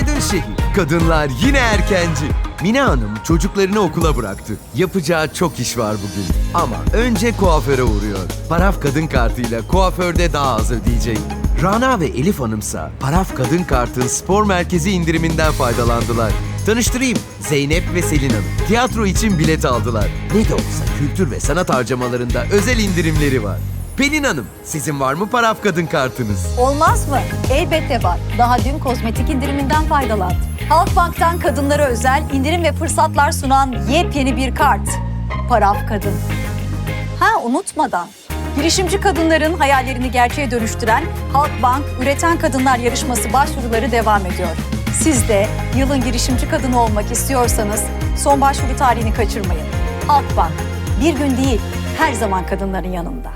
Günaydın şehir. Kadınlar yine erkenci. Mine Hanım çocuklarını okula bıraktı. Yapacağı çok iş var bugün. Ama önce kuaföre uğruyor. Paraf kadın kartıyla kuaförde daha az ödeyecek. Rana ve Elif Hanımsa Paraf Kadın Kart'ın spor merkezi indiriminden faydalandılar. Tanıştırayım Zeynep ve Selin Hanım. Tiyatro için bilet aldılar. Ne de olsa kültür ve sanat harcamalarında özel indirimleri var. Pelin Hanım, sizin var mı Paraf Kadın Kartınız? Olmaz mı? Elbette var. Daha dün kozmetik indiriminden faydalandım. Halkbank'tan kadınlara özel indirim ve fırsatlar sunan yepyeni bir kart. Paraf Kadın. Ha unutmadan. Girişimci kadınların hayallerini gerçeğe dönüştüren Halkbank Üreten Kadınlar Yarışması başvuruları devam ediyor. Siz de yılın girişimci kadını olmak istiyorsanız son başvuru tarihini kaçırmayın. Halkbank bir gün değil her zaman kadınların yanında.